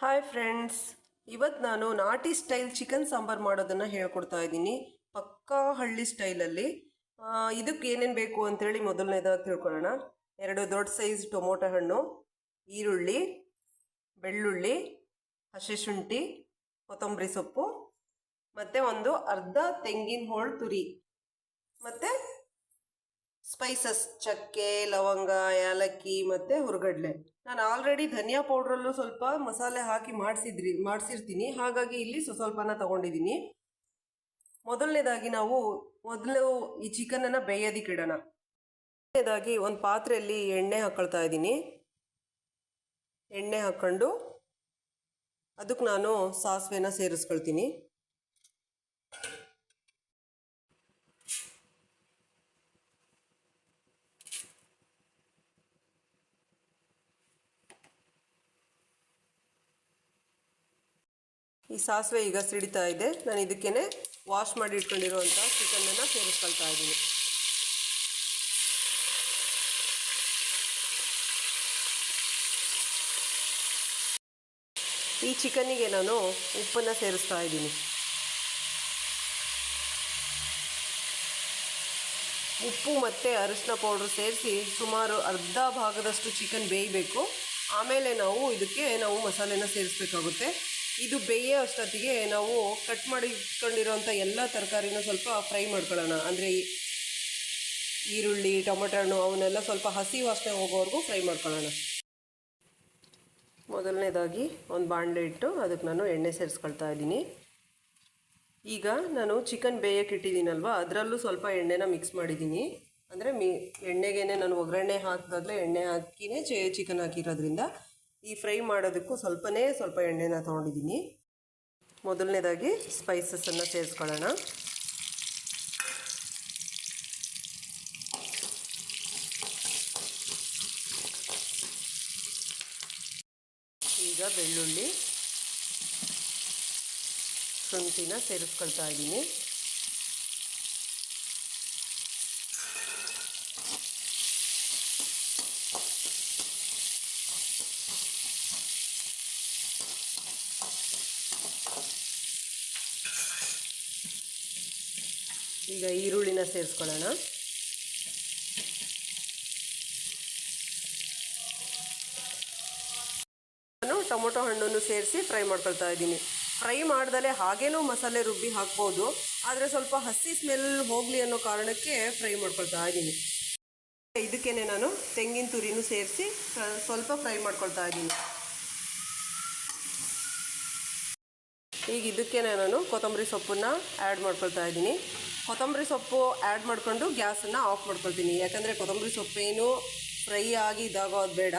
Hi friends ಇವತ್ತು ನಾನು ನಾಟಿ ಸ್ಟೈಲ್ ಚಿಕನ್ ಸಾಂಬಾರು ಮಾಡೋದನ್ನು ಹೇಳ್ಕೊಡ್ತಾ ಇದ್ದೀನಿ. ಪಕ್ಕಾ ಹಳ್ಳಿ ಸ್ಟೈಲಲ್ಲಿ ಇದಕ್ಕೆ ಏನೇನು ಬೇಕು ಅಂತೇಳಿ ಮೊದಲನೇದಾಗಿ ತಿಳ್ಕೊಳ್ಳೋಣ. ಎರಡು ದೊಡ್ಡ ಸೈಜ್ ಟೊಮೊಟೊ ಹಣ್ಣು, ಈರುಳ್ಳಿ, ಬೆಳ್ಳುಳ್ಳಿ, ಹಸಿ ಶುಂಠಿ, ಕೊತ್ತಂಬರಿ ಸೊಪ್ಪು, ಮತ್ತು ಒಂದು ಅರ್ಧ ತೆಂಗಿನ ಹೋಳು ತುರಿ. ಮತ್ತು ಸ್ಪೈಸಸ್ ಚಕ್ಕೆ, ಲವಂಗ, ಏಲಕ್ಕಿ ಮತ್ತು ಹುರ್ಗಡ್ಲೆ. ನಾನು ಆಲ್ರೆಡಿ ಧನಿಯಾ ಪೌಡ್ರಲ್ಲೂ ಸ್ವಲ್ಪ ಮಸಾಲೆ ಹಾಕಿ ಮಾಡಿಸಿದ್ರಿ, ಮಾಡಿಸಿರ್ತೀನಿ. ಹಾಗಾಗಿ ಇಲ್ಲಿ ಸ್ವ- ಸ್ವಲ್ಪನ ತಗೊಂಡಿದ್ದೀನಿ ಮೊದಲನೇದಾಗಿ ನಾವು ಮೊದಲು ಈ ಚಿಕನನ್ನು ಬೇಯೋದಿಕ್ಕಿಡೋಣ ಇಡೋಣ ಮೊದಲನೇದಾಗಿ ಒಂದು ಪಾತ್ರೆಯಲ್ಲಿ ಎಣ್ಣೆ ಹಾಕೊಳ್ತಾ ಇದ್ದೀನಿ. ಎಣ್ಣೆ ಹಾಕ್ಕೊಂಡು ಅದಕ್ಕೆ ನಾನು ಸಾಸಿವೆನ ಸೇರಿಸ್ಕೊಳ್ತೀನಿ. ಈ ಸಾಸಿವೆ ಈಗ ಸಿಡಿತಾ ಇದೆ. ನಾನು ಇದಕ್ಕೇ ವಾಶ್ ಮಾಡಿ ಇಟ್ಕೊಂಡಿರುವಂಥ ಚಿಕನನ್ನು ಸೇರಿಸ್ಕೊಳ್ತಾ ಇದ್ದೀನಿ. ಈ ಚಿಕನ್ನಿಗೆ ನಾನು ಉಪ್ಪನ್ನು ಸೇರಿಸ್ತಾ ಇದ್ದೀನಿ. ಉಪ್ಪು ಮತ್ತು ಅರಿಶಿನ ಪೌಡ್ರ್ ಸೇರಿಸಿ ಸುಮಾರು ಅರ್ಧ ಭಾಗದಷ್ಟು ಚಿಕನ್ ಬೇಯಬೇಕು. ಆಮೇಲೆ ನಾವು ಇದಕ್ಕೆ ನಾವು ಮಸಾಲೆನ ಸೇರಿಸ್ಬೇಕಾಗುತ್ತೆ. ಇದು ಬೇಯೋ ಅಷ್ಟೊತ್ತಿಗೆ ನಾವು ಕಟ್ ಮಾಡಿ ಇಟ್ಕೊಂಡಿರೋಂಥ ಎಲ್ಲ ತರಕಾರಿನೂ ಸ್ವಲ್ಪ ಫ್ರೈ ಮಾಡ್ಕೊಳ್ಳೋಣ. ಅಂದರೆ ಈರುಳ್ಳಿ, ಟೊಮೆಟೊ ಹಣ್ಣು ಅವನ್ನೆಲ್ಲ ಸ್ವಲ್ಪ ಹಸಿ ವಾಸನೆ ಹೋಗೋವರೆಗೂ ಫ್ರೈ ಮಾಡ್ಕೊಳ್ಳೋಣ. ಮೊದಲನೇದಾಗಿ ಒಂದು ಬಾಣಲೆ ಇಟ್ಟು ಅದಕ್ಕೆ ನಾನು ಎಣ್ಣೆ ಸೇರಿಸ್ಕೊಳ್ತಾ ಇದ್ದೀನಿ. ಈಗ ನಾನು ಚಿಕನ್ ಬೇಯಕ್ಕೆ ಇಟ್ಟಿದ್ದೀನಲ್ವ, ಅದರಲ್ಲೂ ಸ್ವಲ್ಪ ಎಣ್ಣೆನ ಮಿಕ್ಸ್ ಮಾಡಿದ್ದೀನಿ. ಅಂದರೆ ಮಿ ಎಣ್ಣೆಗೇನೆ ನಾನು ಒಗ್ಗರಣೆ ಹಾಕಿದಾಗಲೇ ಎಣ್ಣೆ ಹಾಕಿನೇ ಚಿಕನ್ ಹಾಕಿರೋದ್ರಿಂದ ಈ ಫ್ರೈ ಮಾಡೋದಕ್ಕೂ ಸ್ವಲ್ಪನೇ ಸ್ವಲ್ಪ ಎಣ್ಣೆನ ತೊಗೊಂಡಿದ್ದೀನಿ. ಮೊದಲನೇದಾಗಿ ಸ್ಪೈಸಸನ್ನು ಸೇರಿಸ್ಕೊಳ್ಳೋಣ. ಈಗ ಬೆಳ್ಳುಳ್ಳಿ, ಶುಂಠಿನ ಸೇರಿಸ್ಕೊಳ್ತಾ ಇದ್ದೀನಿ. ಈಗ ಈರುಳ್ಳಿನ ಸೇರಿಸ್ಕೊಳ್ಳೋಣ. ನಾನು ಟೊಮೊಟೊ ಹಣ್ಣನ್ನು ಸೇರಿಸಿ ಫ್ರೈ ಮಾಡ್ಕೊಳ್ತಾ ಇದ್ದೀನಿ. ಫ್ರೈ ಮಾಡ್ದಲೇ ಹಾಗೇನೂ ಮಸಾಲೆ ರುಬ್ಬಿ ಹಾಕ್ಬೋದು. ಆದರೆ ಸ್ವಲ್ಪ ಹಸಿ ಸ್ಮೆಲ್ ಹೋಗಲಿ ಅನ್ನೋ ಕಾರಣಕ್ಕೆ ಫ್ರೈ ಮಾಡ್ಕೊಳ್ತಾ ಇದ್ದೀನಿ. ಇದಕ್ಕೇನೆ ನಾನು ತೆಂಗಿನ ತುರಿನೂ ಸೇರಿಸಿ ಸ್ವಲ್ಪ ಫ್ರೈ ಮಾಡ್ಕೊಳ್ತಾ ಇದ್ದೀನಿ. ಈಗ ಇದಕ್ಕೆ ನಾನು ಕೊತ್ತಂಬರಿ ಸೊಪ್ಪನ್ನು ಆ್ಯಡ್ ಮಾಡ್ಕೊಳ್ತಾ ಇದ್ದೀನಿ. ಕೊತ್ತಂಬರಿ ಸೊಪ್ಪು ಆ್ಯಡ್ ಮಾಡಿಕೊಂಡು ಗ್ಯಾಸನ್ನು ಆಫ್ ಮಾಡ್ಕೊಳ್ತೀನಿ. ಯಾಕಂದರೆ ಕೊತ್ತಂಬರಿ ಸೊಪ್ಪೇನು ಫ್ರೈ ಆಗಿ ಇದಾಗೋದು ಬೇಡ.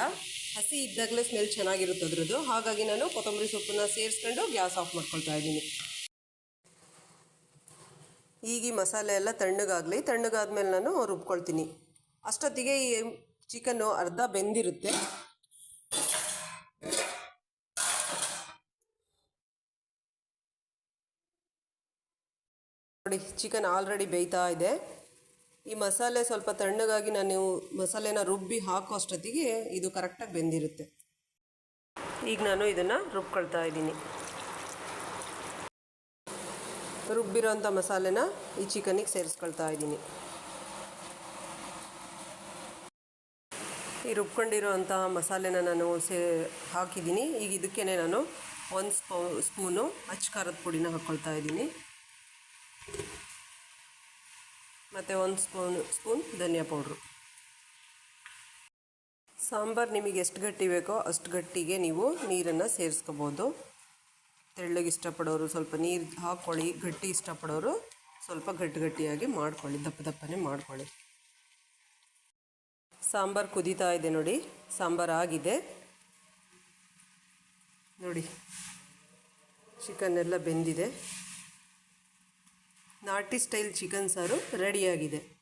ಹಸಿ ಇದ್ದಾಗಲೇ ಸ್ಮೆಲ್ ಚೆನ್ನಾಗಿರುತ್ತೆ ಅದರದ್ದು. ಹಾಗಾಗಿ ನಾನು ಕೊತ್ತಂಬರಿ ಸೊಪ್ಪನ್ನು ಸೇರಿಸ್ಕೊಂಡು ಗ್ಯಾಸ್ ಆಫ್ ಮಾಡ್ಕೊಳ್ತಾ ಇದ್ದೀನಿ. ಈಗ ಈ ಮಸಾಲೆ ಎಲ್ಲ ತಣ್ಣಗಾಗಲಿ, ತಣ್ಣಗಾದ್ಮೇಲೆ ನಾನು ರುಬ್ಕೊಳ್ತೀನಿ. ಅಷ್ಟೊತ್ತಿಗೆ ಈ ಚಿಕನ್ನು ಅರ್ಧ ಬೆಂದಿರುತ್ತೆ. ನೋಡಿ ಚಿಕನ್ ಆಲ್ರೆಡಿ ಬೇಯ್ತಾ ಇದೆ. ಈ ಮಸಾಲೆ ಸ್ವಲ್ಪ ತಣ್ಣಗಾಗಿ ನಾನು ಮಸಾಲೆನ ರುಬ್ಬಿ ಹಾಕೋ ಅಷ್ಟೊತ್ತಿಗೆ ಇದು ಕರೆಕ್ಟಾಗಿ ಬೆಂದಿರುತ್ತೆ. ಈಗ ನಾನು ಇದನ್ನು ರುಬ್ಕೊಳ್ತಾ ಇದ್ದೀನಿ. ರುಬ್ಬಿರೋಂಥ ಮಸಾಲೆನ ಈ ಚಿಕನಿಗೆ ಸೇರಿಸ್ಕೊಳ್ತಾ ಇದ್ದೀನಿ. ಈ ರುಬ್ಕೊಂಡಿರೋ ಅಂತಹ ಮಸಾಲೆನ ನಾನು ಸೇ ಹಾಕಿದ್ದೀನಿ. ಈಗ ಇದಕ್ಕೇ ನಾನು ಒಂದು ಸ್ಪೂ, ಸ್ಪೂನು ಅಚ್ಚ ಖಾರದ ಪುಡಿನ ಹಾಕ್ಕೊಳ್ತಾ ಇದ್ದೀನಿ. ಮತ್ತು ಒಂದು ಸ್ಪೂನ್ ಸ್ಪೂನ್ ಧನಿಯಾ ಪೌಡ್ರು. ಸಾಂಬಾರು ನಿಮಗೆ ಎಷ್ಟು ಗಟ್ಟಿ ಬೇಕೋ ಅಷ್ಟು ಗಟ್ಟಿಗೆ ನೀವು ನೀರನ್ನು ಸೇರಿಸ್ಕೋಬೋದು. ತೆಳ್ಳಗೆ ಇಷ್ಟಪಡೋರು ಸ್ವಲ್ಪ ನೀರು ಹಾಕ್ಕೊಳ್ಳಿ, ಗಟ್ಟಿ ಇಷ್ಟಪಡೋರು ಸ್ವಲ್ಪ ಗಟ್ಟಿ ಗಟ್ಟಿಯಾಗಿ ಮಾಡ್ಕೊಳ್ಳಿ, ದಪ್ಪ ದಪ್ಪನೇ ಮಾಡ್ಕೊಳ್ಳಿ. ಸಾಂಬಾರು ಕುದೀತಾ ಇದೆ ನೋಡಿ, ಸಾಂಬಾರು ಆಗಿದೆ. ನೋಡಿ ಚಿಕನ್ ಎಲ್ಲ ಬೆಂದಿದೆ. ನಾಟಿ ಸ್ಟೈಲ್ ಚಿಕನ್ ಸಾರು ರೆಡಿಯಾಗಿದೆ.